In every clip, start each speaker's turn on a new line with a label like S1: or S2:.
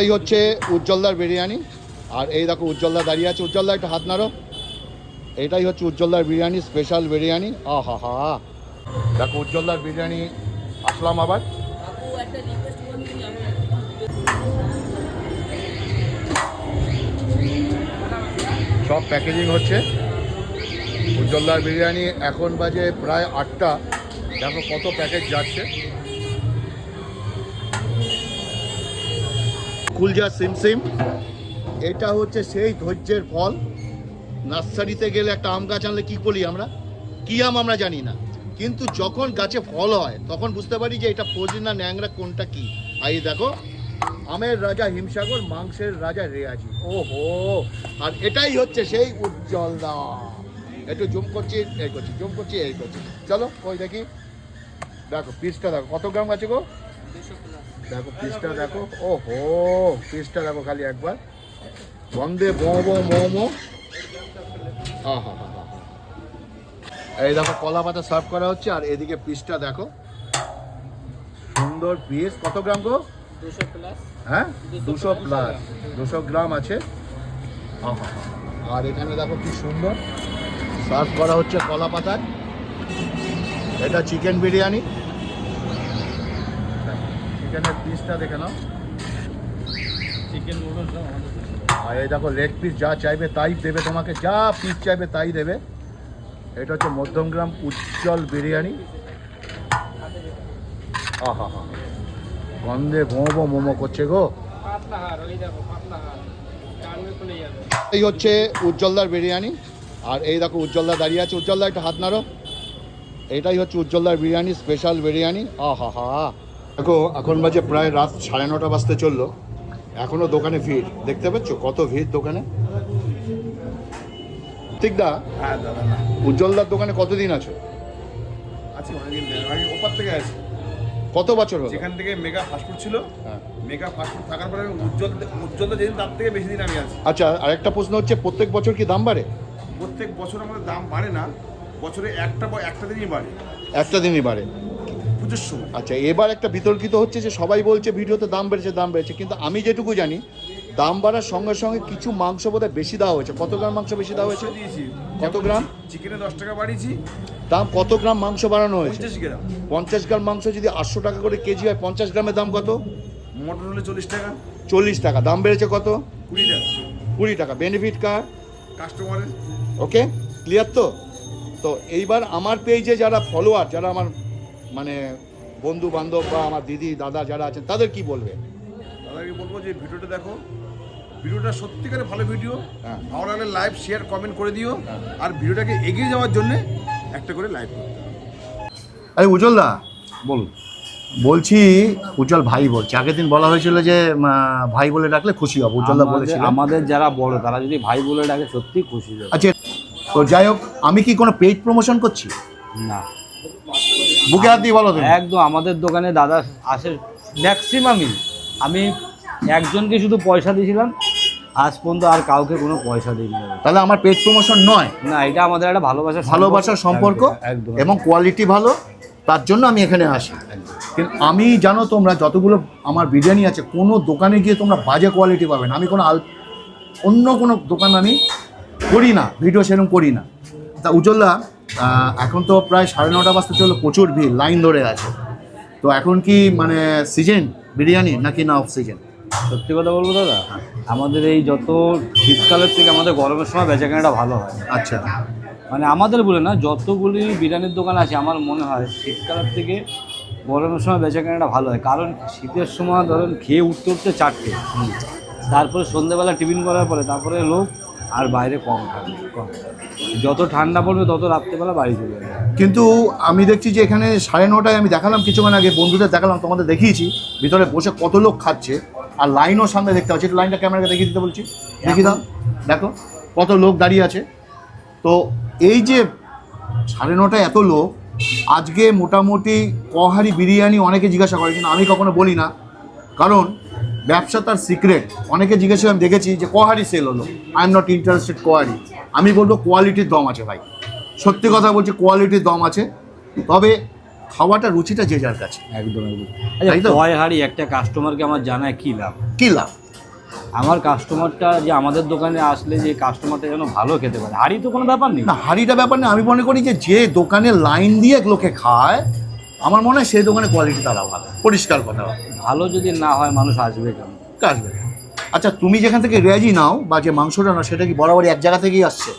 S1: এই হচ্ছে উজ্জ্বলদার বিরিয়ানি। আর এই দেখো উজ্জ্বলদা দাঁড়িয়ে আছে। উজ্জ্বলদা একটু হাত নাড়ো। এটাই হচ্ছে উজ্জ্বলদার বিরিয়ানি স্পেশাল বিরিয়ানি। আহা হা। দেখো উজ্জ্বলদার বিরিয়ানি, আসলাম আবার। সব প্যাকেজিং হচ্ছে। উজ্জ্বলদার বিরিয়ানি এখন বাজে প্রায় আটটা। দেখো কত প্যাকেজ যাচ্ছে। কুলজা সিম সিম এটা হচ্ছে সেই ধৈর্যের ফল। নার্সারিতে গেলে একটা আম গাছ আনলে কী বলি আমরা? কী আম আমরা জানি না। কিন্তু যখন গাছে ফল হয়, তখন বুঝতে পারি যে এটা পদিনা ন্যাংরা কোনটা কি। আর এই দেখো, আমের রাজা হিমসাগর, মাংসের রাজা রেয়াজি। ও হো আর এটাই হচ্ছে সেই উজ্জ্বল দা। একটু জুম করছি, এই করছি, জুম করছি, এই করছি। চলো ওই দেখি? দেখো, পিসটা দেখো, কত গ্রাম আছে গো? দেখো পিসটা দেখো। ওহো পিসটা দেখো খালি একবার। বন্দে মোমো মোমো। আহা হা হা এই দেখো কলা পাতা সার্ভ করা হচ্ছে আর এদিকে পিসটা দেখো। সুন্দর পিস। কত গ্রাম গো? হ্যাঁ? দুশো প্লাস দুশো গ্রাম আছে। আহা হা। আর এখানে দেখো কি সুন্দর। সার্ভ করা হচ্ছে কলা পাতায়। এটা চিকেন বিরিয়ানি। চিকেনের পিসটা দেখে নাও।
S2: চিকেন
S1: আর এই দেখো লেগ পিস যা চাইবে তাই দেবে তোমাকে যা পিস চাইবে তাই দেবে। এটা হচ্ছে মধ্যমগ্রাম উজ্জ্বল বিরিয়ানি। আহা হা গন্ধে ভোঁ মোমো করছে গো। এই হচ্ছে উজ্জ্বলদার বিরিয়ানি। আর এই দেখো উজ্জ্বলদা দাঁড়িয়ে আছে। উজ্জ্বলদা একটা হাত নাড়ো। এটাই হচ্ছে উজ্জ্বলদার বিরিয়ানি স্পেশাল বিরিয়ানি। আহা হা। দেখো এখন বাজে প্রায় রাত সাড়ে নটা বাজতে চলল। এখনও দোকানে ভিড়। দেখতে পাচ্ছ কত ভিড় দোকানে? ঠিক দা
S3: হ্যাঁ
S1: উজ্জ্বলদার দোকানে কতদিন আছো?
S3: আছি অনেকদিন। আমি ওপার থেকে আছি।
S1: কত বছর হলো?
S3: যেখান থেকে মেগা ফাস্টফুড ছিল
S1: হ্যাঁ।
S3: মেগা ফাস্টফুড থাকার পরে আমি উজ্জ্বল উজ্জ্বলতা যেদিন তার থেকে বেশি দিন আমি আছি।
S1: আচ্ছা আরেকটা প্রশ্ন হচ্ছে প্রত্যেক বছর কি দাম বাড়ে?
S3: প্রত্যেক বছর আমাদের দাম বাড়ে না। বছরে একটা একটা দিনই বাড়ে।
S1: একটা দিনই বাড়ে।
S3: পুজোর সময়।
S1: আচ্ছা এবার একটা বিতর্কিত হচ্ছে যে সবাই বলছে ভিডিওতে দাম বেড়েছে দাম বেড়েছে কিন্তু আমি যেটুকু জানি দাম বাড়ার সঙ্গে সঙ্গে কিছু মাংস বোধহয় বেশি দেওয়া হয়েছে। কত গ্রাম মাংস বেশি দেওয়া হয়েছে?
S3: দিয়েছি।
S1: কত গ্রাম?
S3: চিকেনে দশ টাকা বাড়িয়েছি।
S1: দাম কত গ্রাম মাংস বাড়ানো হয়েছে?
S3: পঞ্চাশ গ্রাম।
S1: পঞ্চাশ গ্রাম মাংস যদি আটশো টাকা করে কেজি হয় পঞ্চাশ গ্রামের দাম কত?
S3: মটন হলে চল্লিশ টাকা।
S1: চল্লিশ টাকা। দাম বেড়েছে কত?
S3: কুড়ি টাকা।
S1: কুড়ি টাকা। বেনিফিট কার?
S3: কাস্টমারের
S1: ওকে ক্লিয়ার তো? তো এইবার আমার পেজে যারা ফলোয়ার যারা আমার মানে বন্ধু বান্ধব বা আমার দিদি দাদা যারা আছেন তাদের কি বলবে?
S3: দাদাকে বলব যে ভিডিওটা দেখো। ভিডিওটা সত্যিকারে ভালো ভিডিও।
S1: হ্যাঁ।
S3: ভালো লাগলে লাইভ শেয়ার কমেন্ট করে দিও।
S1: হ্যাঁ।
S3: আর ভিডিওটাকে এগিয়ে যাওয়ার জন্য একটা করে লাইভ করতে
S1: আরে উজ্জ্বলদা
S4: বলুন
S1: বলছি উজ্জ্বল ভাই বলছি আগের দিন বলা হয়েছিল যে ভাই বলে ডাকলে খুশি হব। উজ্জ্বলদা
S4: আমাদের-
S1: বলেছিল
S4: আমাদের যারা বড় তারা যদি ভাই বলে ডাকে সত্যি খুশি হবে।
S1: আচ্ছা তো যাই হোক আমি কি কোনো পেজ প্রমোশন করছি?
S4: না।
S1: বুকে হাত দিয়ে বলো
S4: একদম আমাদের দোকানে দাদা আসে ম্যাক্সিমামই আমি একজনকে শুধু পয়সা দিয়েছিলাম আজ পর্যন্ত আর কাউকে কোনো পয়সা দাদা।
S1: তাহলে আমার পেট প্রমোশন নয়?
S4: না এটা আমাদের একটা ভালোবাসা
S1: ভালোবাসার সম্পর্ক
S4: একদম।
S1: এবং কোয়ালিটি ভালো তার জন্য আমি এখানে আসি। কিন্তু আমি জানো তোমরা যতগুলো আমার বিরিয়ানি আছে কোনো দোকানে গিয়ে তোমরা বাজে কোয়ালিটি পাবে না। আমি কোনো আল অন্য কোনো দোকান আমি করি না ভিডিও সেরকম করি না। তা উজ্জ্বলদা আহ, এখন তো প্রায় সাড়ে নটা বাজতে চলো প্রচুর ভিড় লাইন ধরে আছে। তো এখন কি মানে সিজন বিরিয়ানি নাকি না অফ সিজন
S4: সত্যি কথা বলব দাদা আমাদের এই যত শীতকালের থেকে আমাদের গরমের সময় বেচাকেনাটা ভালো হয়।
S1: আচ্ছা।
S4: মানে আমাদের বলে না যতগুলি বিরিয়ানির দোকান আছে আমার মনে হয় শীতকালের থেকে গরমের সময় বেচাকেনাটা ভালো হয়। কারণ শীতের সময় ধরেন খেয়ে উঠতে উঠতে চারটে। তারপরে সন্ধ্যেবেলা টিফিন করার পরে তারপরে লোক আর বাইরে কম থাকে, কম যত ঠান্ডা পড়বে, তত রাত্রেবেলা বাড়ি চলে যাবে।
S1: কিন্তু আমি দেখছি যে এখানে সাড়ে নটায় আমি দেখালাম, কিছুক্ষণ আগে বন্ধুদের দেখালাম, তোমাদের দেখিয়েছি। ভিতরে বসে কত লোক খাচ্ছে, আর লাইনও সামনে দেখতে পাচ্ছি। একটু লাইনটা ক্যামেরাকে দেখিয়ে দিতে বলছি। দেখি দাও। দেখো, কত লোক দাঁড়িয়ে আছে। তো এই যে সাড়ে নটায় এত লোক, আজকে মোটামুটি কহারি বিরিয়ানি অনেকে জিজ্ঞাসা করে, কিন্তু আমি কখনো বলি না। কারণ ব্যবসা তার সিক্রেট অনেকে জিজ্ঞাসা আমি দেখেছি যে কহারি সেল হলো। I am not interested query. আমি বলব কোয়ালিটির দম আছে ভাই। সত্যি কথা বলছি কোয়ালিটির দম আছে। তবে খাওয়াটা রুচিটা যে যার কাছে।
S4: একদম একদম? আচ্ছা হাড়ি? একটা কাস্টমারকে আমার জানায় কী লাভ?
S1: কি লাভ?
S4: আমার কাস্টমারটা যে আমাদের দোকানে আসলে যে কাস্টমারটা যেন ভালো খেতে পারে। হাড়ি তো কোনো ব্যাপার নেই।
S1: না হাড়িটা ব্যাপার না আমি মনে করি যে যে দোকানে লাইন দিয়ে লোকে খায় আমার মনে হয় সেই দোকানে কোয়ালিটি তারা ভালো পরিষ্কার কথা।
S4: ভালো যদি না হয় মানুষ আসবে কেন?
S1: কাজবে আচ্ছা তুমি যেখান থেকে রেজি নাও বা যে মাংসটা নাও সেটা কি বরাবরই এক জায়গা থেকেই আসছে?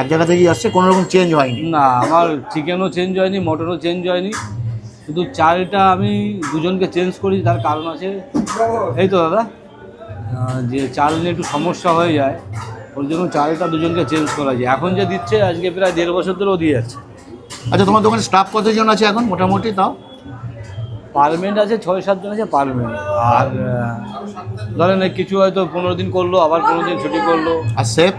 S1: এক জায়গা থেকেই আসছে কোনো রকম চেঞ্জ হয়নি?
S4: না আমার চিকেনও চেঞ্জ হয়নি মটনও চেঞ্জ হয়নি। শুধু চালটা আমি দুজনকে চেঞ্জ করি তার কারণ আছে এই তো দাদা যে চাল নিয়ে একটু সমস্যা হয়ে যায় ওর জন্য চালটা দুজনকে চেঞ্জ করা যায়। এখন যে দিচ্ছে আজকে প্রায় দেড় বছর ধরেও দিয়ে যাচ্ছে।
S1: আচ্ছা তোমার দোকানে স্টাফ কতজন আছে এখন? মোটামুটি তাও?
S4: পারমেন্ট আছে ছয় সাতজন আছে পারমেন্ট আর ধরেন কিছু হয়তো পনেরো দিন করল আবার পনেরো দিন ছুটি করল।
S1: আর সেফ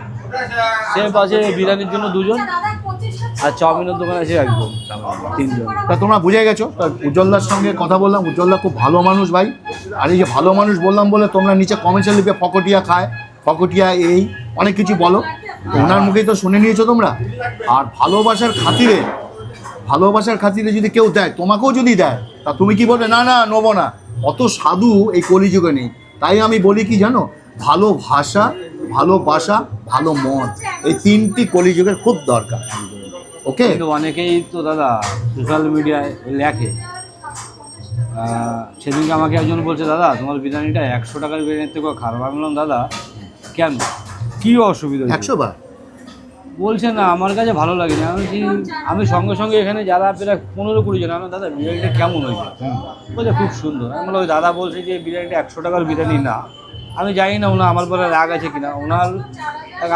S4: সেফ আছে বিরিয়ানির জন্য দুজন। আর চাউমিনের দোকান আছে একজন তিনজন।
S1: তা তোমরা বুঝে গেছো? তা উজ্জ্বলদার সঙ্গে কথা বললাম উজ্জ্বলদা খুব ভালো মানুষ ভাই। আর এই যে ভালো মানুষ বললাম বলে তোমরা নিচে কমেন্টে লিখবে ফকটিয়া খায় ফকটিয়া এই অনেক কিছু বলো। ওনার মুখেই তো শুনে নিয়েছো তোমরা। আর ভালোবাসার খাতিরে ভালোবাসার খাতিরে যদি কেউ দেয় তোমাকেও যদি দেয় তা তুমি কি বলবে? না না নেব না। অত সাধু এই কলিযুগে নেই। তাই আমি বলি কি জানো? ভালো ভাষা ভালোবাসা ভালো মন এই তিনটি কলিযুগের খুব দরকার। ওকে
S4: কিন্তু অনেকেই তো দাদা সোশ্যাল মিডিয়ায় লেখে। সেদিনকে আমাকে একজন বলছে দাদা তোমার বিরিয়ানিটা একশো টাকার বিরিয়ানির থেকে খারাপ। আমি বললাম দাদা কেন? কী অসুবিধা
S1: একশো বার।
S4: বলছে না, আমার কাছে ভালো লাগে না আমি আমি সঙ্গে সঙ্গে এখানে যারা প্রায় পনেরো কুড়ি জন, আমি দাদা, বিরিয়ানিটা কেমন হয়েছে? বলছে, খুব সুন্দর। আমি ওই দাদা বলছে যে, বিরিয়ানিটা একশো টাকার বিরিয়ানি না। আমি জানি না ওনার আমার পরে রাগ আছে কিনা। ওনার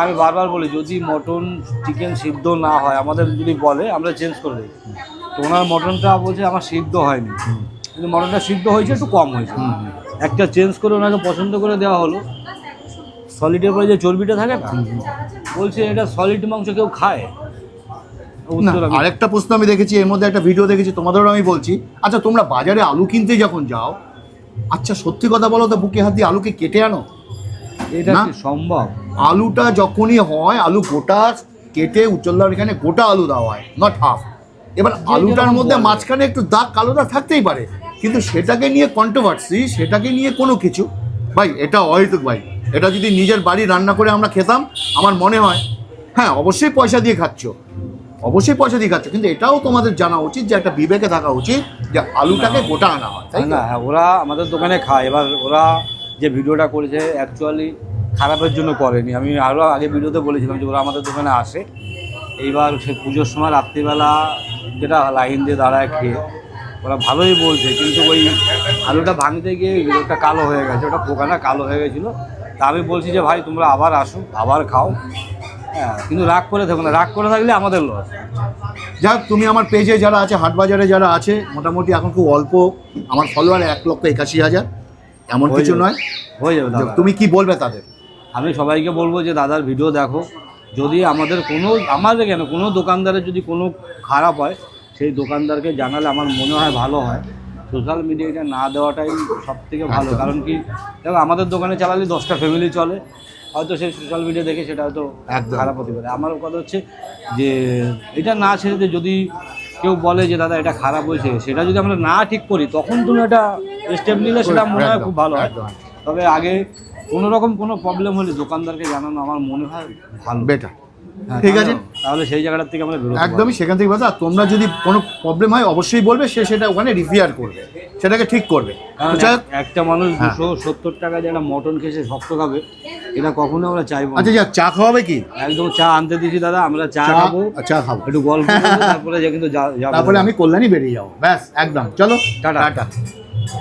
S4: আমি বারবার বলি, যদি মটন চিকেন সিদ্ধ না হয়, আমাদের যদি বলে, আমরা চেঞ্জ করে দিই। তো ওনার মটনটা বলছে, আমার সিদ্ধ হয়নি। কিন্তু মটনটা সিদ্ধ হয়েছে, একটু কম হয়েছে। একটা চেঞ্জ করে ওনাকে পছন্দ করে দেওয়া হলো। সলিডের পরে যে চর্বিটা থাকে না বলছে এটা সলিড মাংস কেউ খায়।
S1: না আরেকটা প্রশ্ন আমি দেখেছি এর মধ্যে একটা ভিডিও দেখেছি তোমাদেরও আমি বলছি। আচ্ছা তোমরা বাজারে আলু কিনতে যখন যাও আচ্ছা সত্যি কথা বলো তো বুকে হাত দিয়ে আলুকে কেটে আনো?
S4: এটা। কি সম্ভব?
S1: আলুটা যখনই হয় আলু গোটা কেটে উজ্জ্বলদার এখানে গোটা আলু দেওয়া হয় নট হাফ এবার আলুটার মধ্যে মাঝখানে একটু দাগ কালো দাগ থাকতেই পারে কিন্তু সেটাকে নিয়ে কন্ট্রোভার্সি সেটাকে নিয়ে কোনো কিছু। ভাই এটা অহেতুক ভাই। এটা যদি নিজের বাড়ি রান্না করে আমরা খেতাম আমার মনে হয় হ্যাঁ অবশ্যই পয়সা দিয়ে খাচ্ছ। অবশ্যই পয়সা দিয়ে খাচ্ছ কিন্তু এটাও তোমাদের জানা উচিত যে একটা বিবেকে থাকা উচিত যে আলুটাকে গোটা আনা হয় তাই
S4: না হ্যাঁ, ওরা আমাদের দোকানে খায়। এবার ওরা যে ভিডিওটা করেছে অ্যাকচুয়ালি খারাপের জন্য করেনি। আমি আরও আগে ভিডিওতে বলেছিলাম যে ওরা আমাদের দোকানে আসে। এইবার সে পুজোর সময় রাত্রিবেলা যেটা লাইন দিয়ে দাঁড়ায় খেয়ে ওরা ভালোই বলছে। কিন্তু ওই আলুটা ভাঙতে গিয়ে ওটা কালো হয়ে গেছে ওটা পোকাটা কালো হয়ে গেছিল। তা আমি বলছি যে ভাই তোমরা আবার আসো আবার খাও। হ্যাঁ কিন্তু রাগ করে থাকো না। রাগ করে থাকলে আমাদের লস
S1: যাক তুমি আমার পেজে যারা আছে হাটবাজারে যারা আছে মোটামুটি এখন খুব অল্প। আমার ফলোয়ার এক লক্ষ একাশি হাজার। এমন কিছু নয়।
S4: হয়ে যাবে দাদা।
S1: তুমি কি বলবে তাদের?
S4: আমি সবাইকে বলব যে দাদার ভিডিও দেখো। যদি আমাদের কোনো আমাদের কেন কোনো দোকানদারের যদি কোনো খারাপ হয় সেই দোকানদারকে জানালে আমার মনে হয় ভালো হয়। সোশ্যাল মিডিয়াটা না দেওয়াটাই সব থেকে ভালো। কারণ কি দেখো আমাদের দোকানে চালালে দশটা ফ্যামিলি চলে। হয়তো সেই সোশ্যাল মিডিয়া দেখে সেটা হয়তো। খারাপ হতে পারে। আমার কথা হচ্ছে যে এটা না ছেড়ে যদি কেউ বলে যে দাদা এটা খারাপ হয়েছে। সেটা যদি আমরা না ঠিক করি তখন তুমি এটা স্টেপ নিলে সেটা মনে হয় খুব ভালো হয়। তবে আগে কোনো রকম কোনো প্রবলেম হলে দোকানদারকে জানানো আমার মনে হয় ভালো।
S1: বেটার ঠিক আছে।
S4: তাহলে- সেই জায়গাটার থেকে আমরা
S1: একদমই সেখান থেকে বাজা তোমরা যদি কোনো প্রবলেম হয় অবশ্যই বলবে সে সেটা ওখানে রিপেয়ার করবে সেটাকে ঠিক করবে।
S4: একটা মানুষ
S1: হ্যাঁ।
S4: দুশো সত্তর টাকা যে একটা মটন খেয়ে শক্ত খাবে এটা কখনো আমরা চাইব
S1: আচ্ছা যাক চা খাওয়াবে কি?
S4: একদম চা আনতে দিয়েছি দাদা আমরা চা খাব।
S1: চা খাব।
S4: একটু গল্প তারপরে কিন্তু
S1: তারপরে আমি কল্যাণী বেরিয়ে যাব। ব্যাস একদম। চলো
S4: টাটা।
S1: টাটা।